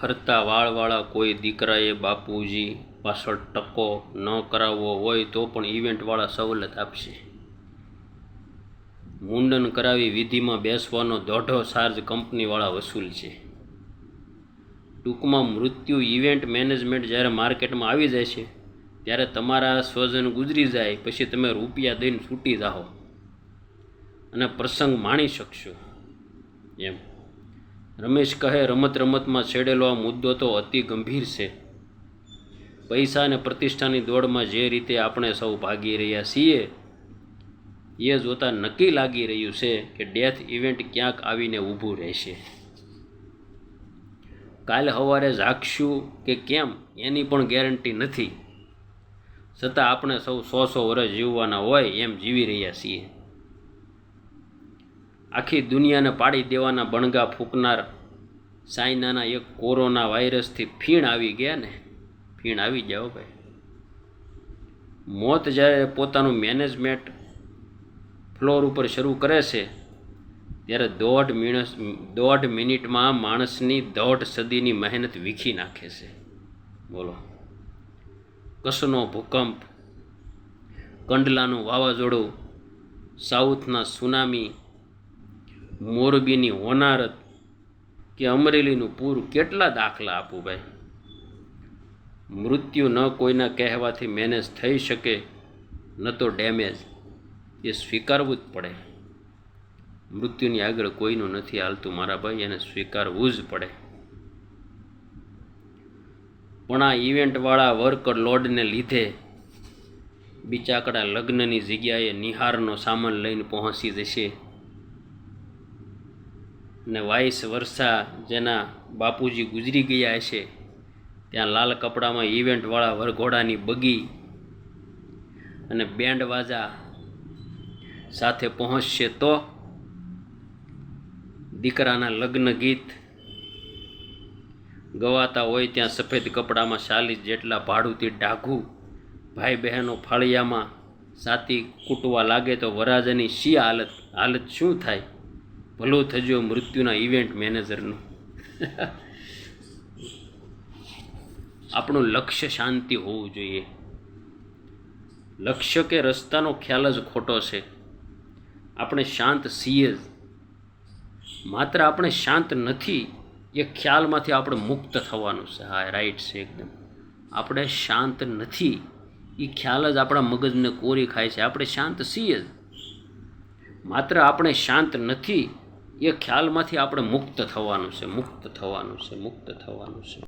ખરતા વાળવાળા કોઈ દીકરાએ બાપુજી પાછળ ટકો ન કરાવવો હોય તો પણ ઇવેન્ટવાળા સવલત આપશે. મુંડન કરાવી વિધિમાં બેસવાનો દોઢો ચાર્જ કંપનીવાળા વસૂલ છે. ટૂંકમાં મૃત્યુ ઇવેન્ટ મેનેજમેન્ટ જ્યારે માર્કેટમાં આવી જાય છે, ત્યારે તમારા સ્વજન ગુજરી જાય, પછી તમે રૂપિયા દઈને છૂટી જાઓ. અને પ્રસંગ માણી શકશો. એમ. રમેશ કહે, રમત રમતમાં છેડેલો આ મુદ્દો તો અતિ ગંભીર છે. પૈસા અને પ્રતિષ્ઠાની દોડમાં જે રીતે આપણે સૌ ભાગી રહ્યા છીએ, એ જોતા નક્કી લાગી રહ્યું છે કે ડેથ ઇવેન્ટ ક્યાંક આવીને ઊભું રહેશે. કાલે સવારે જાગશું કે કેમ, એની પણ ગેરંટી નથી. છતાં આપણે સૌ સો સો વર્ષ જીવવાના હોય એમ જીવી રહ્યા છીએ. આખી દુનિયાને પાડી દેવાના બણગા ફૂંકનાર સાયનાના એક કોરોના વાયરસથી ફીણ આવી ગયા ને. ફીણ આવી જાઓ ભાઈ. મોત જ્યારે પોતાનું મેનેજમેન્ટ ફ્લોર ઉપર શરૂ કરે છે, ત્યારે દોઢ મિણસ દોઢ મિનિટમાં માણસની દોઢ સદીની મહેનત વીખી નાખે છે. બોલો. કસનો ભૂકંપ, કંડલાનું વાવાઝોડું, સાઉથના સુનામી મોરબીની હોનારત કે અમરેલીનું પૂર કેટલા દાખલા આપું ભાઈ? મૃત્યુ ન કોઈના કહેવાથી મેનેજ થઈ શકે, ન તો ડેમેજ. એ સ્વીકારવું જ પડે. મૃત્યુની આગળ કોઈનું નથી હાલતું મારા ભાઈ, એને સ્વીકારવું જ પડે. પણ આ ઇવેન્ટવાળા વર્કર લોડને લીધે બિચાકડા લગ્નની જગ્યાએ નિહારનો સામાન લઈને પહોંચી જશે. ને વાઇસ વર્ષા જેના બાપુજી ગુજરી ગયા હશે, ત્યાં લાલ કપડામાં ઇવેન્ટવાળા વરઘોડાની બગી અને બેન્ડ વાજા સાથે પહોંચશે તો દીકરાના લગ્ન ગીત ગવાતા હોય ત્યાં સફેદ કપડામાં ચાલીસ જેટલા ભાડુતી ઢાઘું ભાઈ બહેનો ફાળિયામાં સાતી કૂટવા લાગે તો વરાજાની શી હાલત હાલત શું થાય? ભલું થજો મૃત્યુના ઇવેન્ટ મેનેજરનું આપણું લક્ષ્ય શાંતિ હોવું જોઈએ. લક્ષ્ય કે રસ્તાનો ખ્યાલ જ ખોટો છે. આપણે શાંત છીએ જ. માત્ર આપણે શાંત નથી, એ ખ્યાલમાંથી આપણે મુક્ત થવાનું છે. હા રાઈટ છે એકદમ. આપણે શાંત નથી, એ ખ્યાલ જ આપણા મગજને કોરી ખાય છે. આપણે શાંત છીએ જ. માત્ર આપણે શાંત નથી એ ખ્યાલમાંથી આપણે મુક્ત થવાનું છે મુક્ત થવાનું છે મુક્ત થવાનું છે.